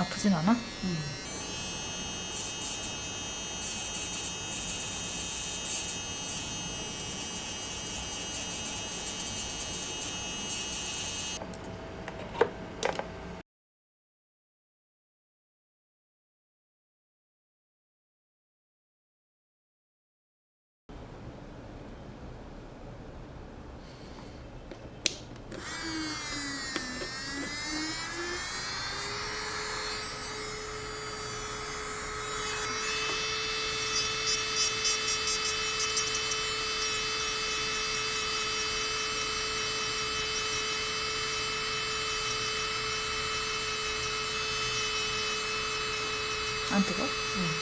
아프진 않아? なんと、うん